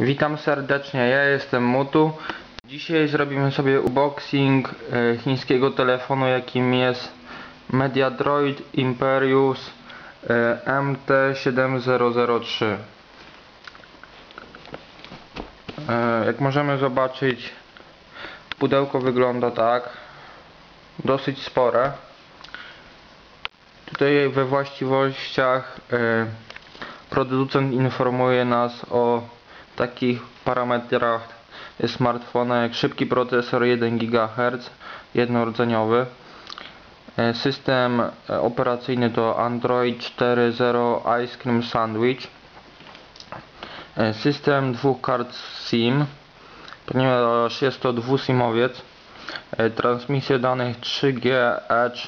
Witam serdecznie, ja jestem Mutu. Dzisiaj zrobimy sobie unboxing e, chińskiego telefonu jakim jest Mediadroid Imperius e, MT7003 e, Jak możemy zobaczyć pudełko wygląda tak dosyć spore tutaj we właściwościach producent informuje nas o takich parametrach smartfona jak szybki procesor 1 GHz jednorodzeniowy. E, system e, operacyjny to Android 4.0 Ice Cream Sandwich. E, system dwóch kart SIM ponieważ jest to dwusimowiec. E, transmisja danych 3G Edge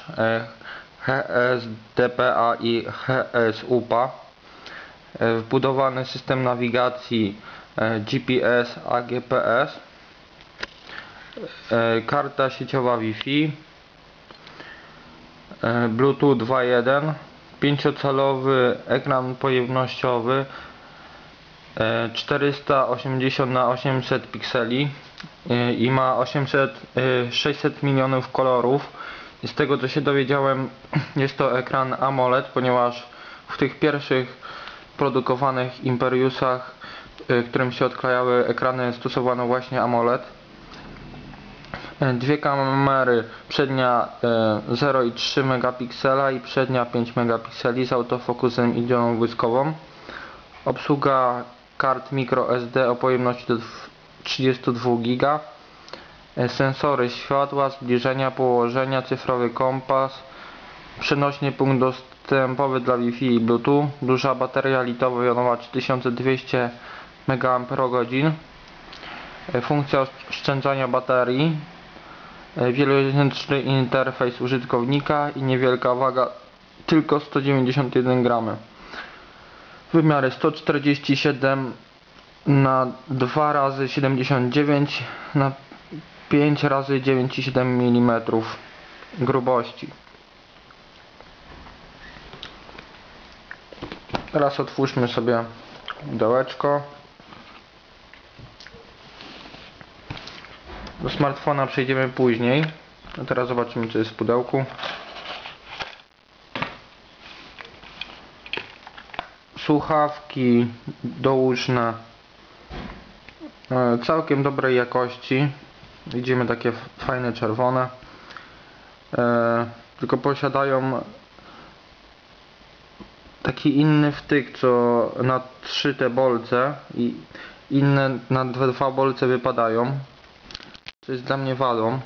HSDPA i HSUPA wbudowany system nawigacji e, GPS AGPS e, karta sieciowa Wi-Fi e, Bluetooth 2.1 5-calowy ekran pojemnościowy e, 480 na 800 pikseli e, i ma 800 e, 600 milionów kolorów. Z tego co się dowiedziałem jest to ekran AMOLED ponieważ w tych pierwszych produkowanych Imperiusach y, którym się odklejały ekrany stosowano właśnie AMOLED. Dwie kamery przednia e, 0,3 megapiksela i przednia 5 megapikseli z autofokusem i działą błyskową obsługa kart microSD o pojemności do 32 GB E, sensory światła, zbliżenia, położenia, cyfrowy kompas przenośny punkt dostępowy dla Wi-Fi i Bluetooth, duża bateria litowo-jonowa 3200 mAh, funkcja oszczędzania baterii, e, wielojęzyczny interfejs użytkownika i niewielka waga tylko 191 g. Wymiary 147 na 2 razy 79 na 5 razy 9,7 mm grubości. Teraz otwórzmy sobie pudełeczko. Do smartfona przejdziemy później. A teraz zobaczymy co jest w pudełku. Słuchawki dołóżne e, całkiem dobrej jakości. Widzimy takie fajne czerwone. E, tylko posiadają taki inny wtyk, co na trzy te bolce i inne na dwa, dwa bolce wypadają. Co jest dla mnie wadą.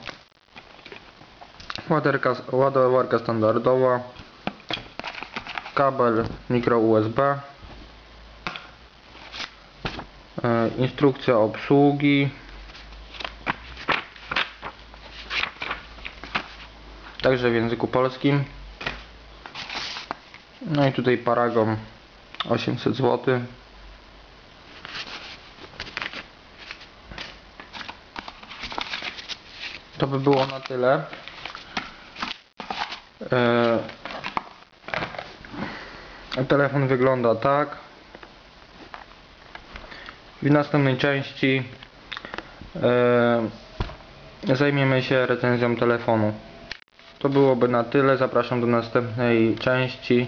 Ładerka, ładowarka standardowa. Kabel mikro USB. E, instrukcja obsługi. Także w języku polskim. No i tutaj paragon 800 zł. To by było na tyle. Eee, telefon wygląda tak. W następnej części eee, zajmiemy się recenzją telefonu. To byłoby na tyle. Zapraszam do następnej części.